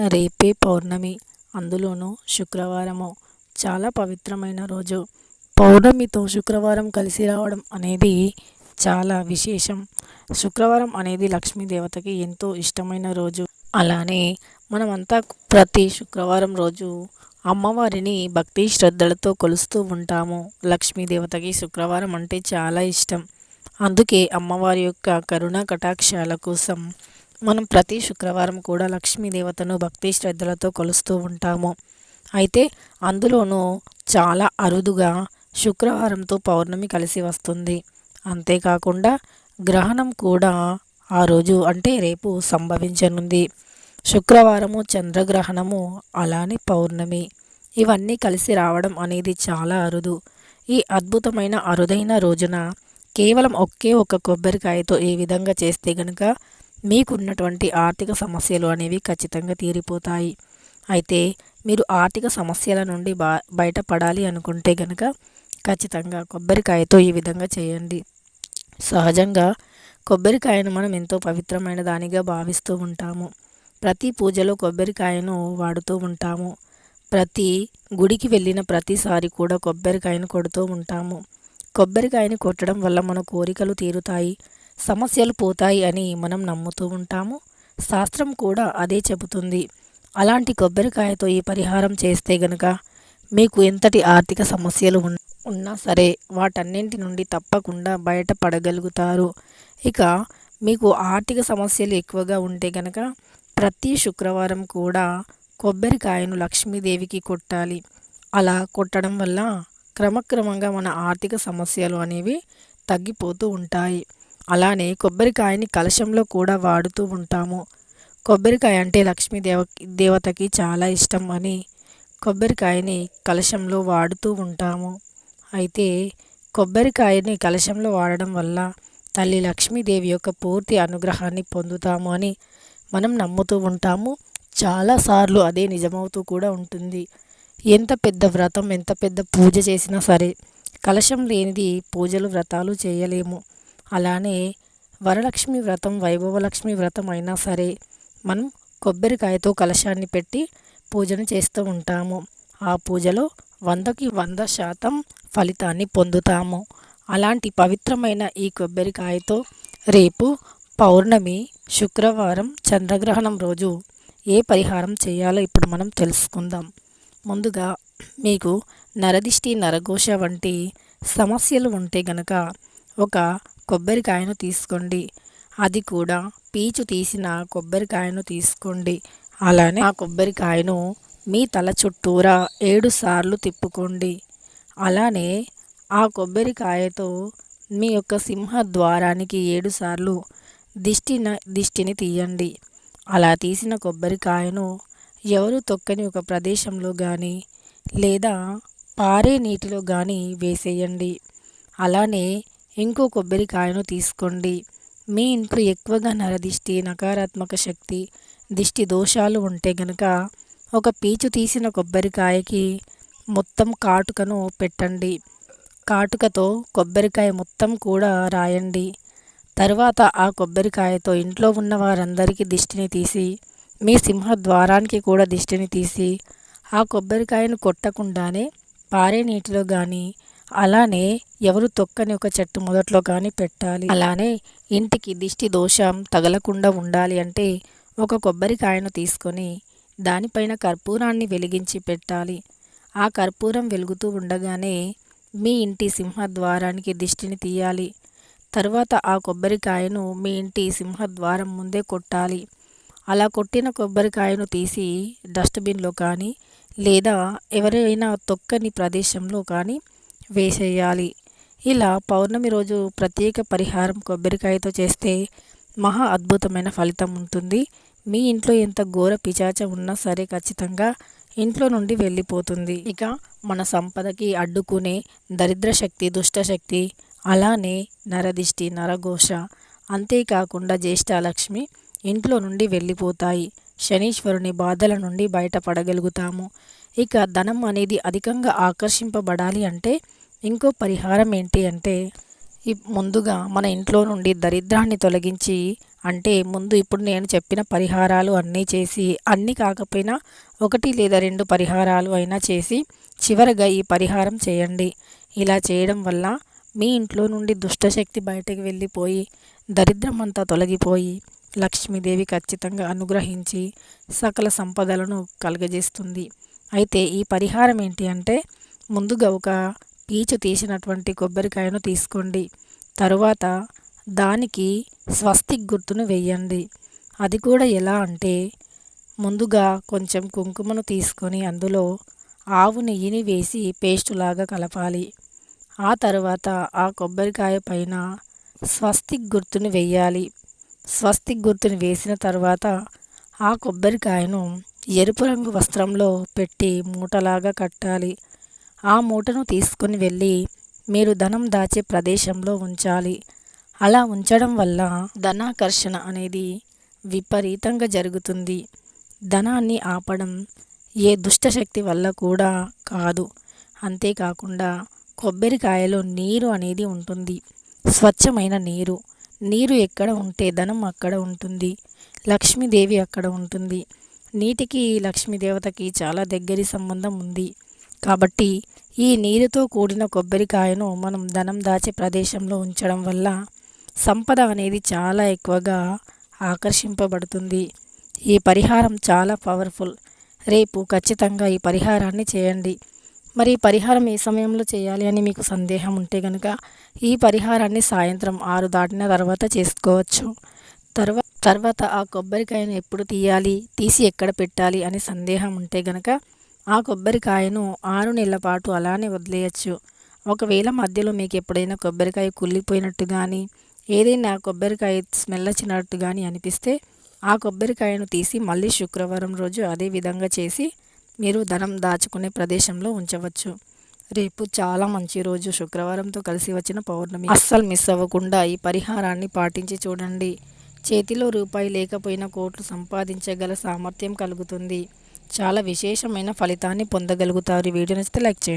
రేపే పౌర్ణమి. అందులోనూ శుక్రవారము. చాలా పవిత్రమైన రోజు. పౌర్ణమితో శుక్రవారం కలిసి రావడం అనేది చాలా విశేషం. శుక్రవారం అనేది లక్ష్మీదేవతకి ఎంతో ఇష్టమైన రోజు. అలానే మనమంతా ప్రతి శుక్రవారం రోజు అమ్మవారిని భక్తి శ్రద్ధలతో కొలుస్తూ ఉంటాము. లక్ష్మీదేవతకి శుక్రవారం అంటే చాలా ఇష్టం. అందుకే అమ్మవారి యొక్క కరుణ కటాక్షాల కోసం మనం ప్రతి శుక్రవారం కూడా లక్ష్మీదేవతను భక్తి శ్రద్ధలతో కొలుస్తూ ఉంటాము. అయితే అందులోనూ చాలా అరుదుగా శుక్రవారంతో పౌర్ణమి కలిసి వస్తుంది. అంతేకాకుండా గ్రహణం కూడా ఆ రోజు అంటే రేపు సంభవించనుంది. శుక్రవారము చంద్రగ్రహణము అలానే పౌర్ణమి. ఇవన్నీ కలిసి రావడం అనేది చాలా అరుదు. ఈ అద్భుతమైన అరుదైన రోజున కేవలం ఒకే ఒక కొబ్బరికాయతో ఏ విధంగా చేస్తే గనుక మీకున్నటువంటి ఆర్థిక సమస్యలు అనేవి ఖచ్చితంగా తీరిపోతాయి. అయితే మీరు ఆర్థిక సమస్యల నుండి బా బయటపడాలి అనుకుంటే గనక ఖచ్చితంగా కొబ్బరికాయతో ఈ విధంగా చేయండి. సహజంగా కొబ్బరికాయను మనం ఎంతో పవిత్రమైన దానిగా భావిస్తూ ఉంటాము. ప్రతి పూజలో కొబ్బరికాయను వాడుతూ ఉంటాము. ప్రతి గుడికి వెళ్ళిన ప్రతిసారి కూడా కొబ్బరికాయను కొడుతూ ఉంటాము. కొబ్బరికాయని కొట్టడం వల్ల మన కోరికలు తీరుతాయి. సమస్యలు పోతాయి అని మనం నమ్ముతూ ఉంటాము. శాస్త్రం కూడా అదే చెబుతుంది. అలాంటి కొబ్బరికాయతో ఈ పరిహారం చేస్తే గనక మీకు ఎంతటి ఆర్థిక సమస్యలు ఉన్నా సరే వాటన్నింటి నుండి తప్పకుండా బయటపడగలుగుతారు. ఇక మీకు ఆర్థిక సమస్యలు ఎక్కువగా ఉంటే గనక ప్రతి శుక్రవారం కూడా కొబ్బరికాయను లక్ష్మీదేవికి కొట్టాలి. అలా కొట్టడం వల్ల క్రమక్రమంగా మన ఆర్థిక సమస్యలు అనేవి తగ్గిపోతూ ఉంటాయి. అలానే కొబ్బరికాయని కలశంలో కూడా వాడుతూ ఉంటాము. కొబ్బరికాయ అంటే లక్ష్మీ దేవ దేవతకి చాలా ఇష్టం అని కొబ్బరికాయని కలశంలో వాడుతూ ఉంటాము. అయితే కొబ్బరికాయని కలశంలో వాడడం వల్ల తల్లి లక్ష్మీదేవి యొక్క పూర్తి అనుగ్రహాన్ని పొందుతాము అని మనం నమ్ముతూ ఉంటాము. చాలాసార్లు అదే నిజమవుతూ కూడా ఉంటుంది. ఎంత పెద్ద వ్రతం ఎంత పెద్ద పూజ చేసినా సరే కలశం లేనిది పూజలు వ్రతాలు చేయలేము. అలానే వరలక్ష్మి వ్రతం వైభవలక్ష్మి వ్రతం అయినా సరే మనం కొబ్బరికాయతో కలశాన్ని పెట్టి పూజను చేస్తూ ఉంటాము. ఆ పూజలో వందకి వంద శాతం ఫలితాన్ని పొందుతాము. అలాంటి పవిత్రమైన ఈ కొబ్బరికాయతో రేపు పౌర్ణమి శుక్రవారం చంద్రగ్రహణం రోజు ఏ పరిహారం చేయాలో ఇప్పుడు మనం తెలుసుకుందాం. ముందుగా మీకు నరదిష్టి నరఘోష వంటి సమస్యలు ఉంటే గనక ఒక కొబ్బరికాయను తీసుకోండి. అది కూడా పీచు తీసిన కొబ్బరికాయను తీసుకోండి. అలానే ఆ కొబ్బరికాయను మీ తల చుట్టూరా ఏడు సార్లు తిప్పుకోండి. అలానే ఆ కొబ్బరికాయతో మీ యొక్క సింహ ద్వారానికి ఏడు సార్లు దిష్టిన దిష్టిని తీయండి. అలా తీసిన కొబ్బరికాయను ఎవరు తొక్కని ఒక ప్రదేశంలో కానీ లేదా పారే నీటిలో కానీ వేసేయండి. అలానే ఇంకో కొబ్బరికాయను తీసుకోండి. మీ ఇంట్లో ఎక్కువగా నరదిష్టి నకారాత్మక శక్తి దిష్టి దోషాలు ఉంటే గనక ఒక పీచు తీసిన కొబ్బరికాయకి మొత్తం కాటుకను పెట్టండి. కాటుకతో కొబ్బరికాయ మొత్తం కూడా రాయండి. తర్వాత ఆ కొబ్బరికాయతో ఇంట్లో ఉన్న వారందరికీ దిష్టిని తీసి మీ సింహ ద్వారానికి కూడా దిష్టిని తీసి ఆ కొబ్బరికాయను కొట్టకుండానే పారే నీటిలో కానీ అలానే ఎవరు తొక్కని ఒక చెట్టు మొదట్లో కానీ పెట్టాలి. అలానే ఇంటికి దిష్టి దోషం తగలకుండా ఉండాలి అంటే ఒక కొబ్బరికాయను తీసుకొని దానిపైన కర్పూరాన్ని వెలిగించి పెట్టాలి. ఆ కర్పూరం వెలుగుతూ ఉండగానే మీ ఇంటి సింహద్వారానికి దిష్టిని తీయాలి. తర్వాత ఆ కొబ్బరికాయను మీ ఇంటి సింహద్వారం ముందే కొట్టాలి. అలా కొట్టిన కొబ్బరికాయను తీసి డస్ట్బిన్లో కానీ లేదా ఎవరైనా తొక్కని ప్రదేశంలో కానీ వేసేయాలి. ఇలా పౌర్ణమి రోజు ప్రత్యేక పరిహారం కొబ్బరికాయతో చేస్తే మహా అద్భుతమైన ఫలితం ఉంటుంది. మీ ఇంట్లో ఎంత ఘోర పిచాచ ఉన్నా సరే ఖచ్చితంగా ఇంట్లో నుండి వెళ్ళిపోతుంది. ఇక మన సంపదకి అడ్డుకునే దరిద్ర శక్తి దుష్టశక్తి అలానే నరదిష్టి నరఘోష అంతేకాకుండా జ్యేష్ఠలక్ష్మి ఇంట్లో నుండి వెళ్ళిపోతాయి. శనీశ్వరుని బాధల నుండి బయటపడగలుగుతాము. ఇక ధనం అనేది అధికంగా ఆకర్షింపబడాలి అంటే ఇంకో పరిహారం ఏంటి అంటే ముందుగా మన ఇంట్లో నుండి దరిద్రాన్ని తొలగించి అంటే ముందు ఇప్పుడు నేను చెప్పిన పరిహారాలు అన్నీ చేసి అన్నీ కాకపోయినా ఒకటి లేదా రెండు పరిహారాలు అయినా చేసి చివరగా ఈ పరిహారం చేయండి. ఇలా చేయడం వల్ల మీ ఇంట్లో నుండి దుష్టశక్తి బయటకు వెళ్ళిపోయి దరిద్రం అంతా తొలగిపోయి లక్ష్మీదేవి ఖచ్చితంగా అనుగ్రహించి సకల సంపదలను కలుగజేస్తుంది. అయితే ఈ పరిహారం ఏంటి అంటే ముందుగా ఒక పీచు తీసినటువంటి కొబ్బరికాయను తీసుకోండి. తరువాత దానికి స్వస్తిక్ గుర్తును వేయండి. అది కూడా ఎలా అంటే ముందుగా కొంచెం కుంకుమను తీసుకొని అందులో ఆవు నెయ్యిని వేసి పేస్ట్ లాగా కలపాలి. ఆ తర్వాత ఆ కొబ్బరికాయ పైన స్వస్తిక్ గుర్తుని వేయాలి. స్వస్తిక్ గుర్తుని వేసిన తర్వాత ఆ కొబ్బరికాయను ఎరుపు రంగు వస్త్రంలో పెట్టి మూటలాగా కట్టాలి. ఆ మూటను తీసుకొని వెళ్ళి మీరు ధనం దాచే ప్రదేశంలో ఉంచాలి. అలా ఉంచడం వల్ల ధనాకర్షణ అనేది విపరీతంగా జరుగుతుంది. ధనాన్ని ఆపడం ఏ దుష్టశక్తి వల్ల కూడా కాదు. అంతేకాకుండా కొబ్బరికాయలో నీరు అనేది ఉంటుంది. స్వచ్ఛమైన నీరు. నీరు ఎక్కడ ఉంటే ధనం అక్కడ ఉంటుంది. లక్ష్మీదేవి అక్కడ ఉంటుంది. నీటికి లక్ష్మీదేవతకి చాలా దగ్గరి సంబంధం ఉంది. కాబట్టి ఈ నీరుతో కూడిన కొబ్బరికాయను మనం ధనం దాచే ప్రదేశంలో ఉంచడం వల్ల సంపద అనేది చాలా ఎక్కువగా ఆకర్షింపబడుతుంది. ఈ పరిహారం చాలా పవర్ఫుల్. రేపు ఖచ్చితంగా ఈ పరిహారాన్ని చేయండి. మరి ఈ పరిహారం ఏ సమయంలో చేయాలి అని మీకు సందేహం ఉంటే కనుక ఈ పరిహారాన్ని సాయంత్రం ఆరు దాటిన తర్వాత చేసుకోవచ్చు. తర్వాత తర్వాత ఆ కొబ్బరికాయను ఎప్పుడు తీయాలి తీసి ఎక్కడ పెట్టాలి అని సందేహం ఉంటే కనుక ఆ కొబ్బరికాయను ఆరు నెలల పాటు అలానే వదిలేయచ్చు. ఒకవేళ మధ్యలో మీకు ఎప్పుడైనా కొబ్బరికాయ కుళ్ళిపోయినట్టు కానీ ఏదైనా కొబ్బరికాయ స్మెల్ వచ్చినట్టు కానీ అనిపిస్తే ఆ కొబ్బరికాయను తీసి మళ్ళీ శుక్రవారం రోజు అదే విధంగా చేసి మీరు ధనం దాచుకునే ప్రదేశంలో ఉంచవచ్చు. రేపు చాలా మంచి రోజు. శుక్రవారంతో కలిసి వచ్చిన పౌర్ణమి. అస్సలు మిస్ అవ్వకుండా ఈ పరిహారాన్ని పాటించి చూడండి. చేతిలో రూపాయి లేకపోయినా కోట్లు సంపాదించగల సామర్థ్యం కలుగుతుంది. చాలా విశేషమైన ఫలితాన్ని పొందగలుగుతారు. వీడియో నచ్చితే లైక్ చేయండి.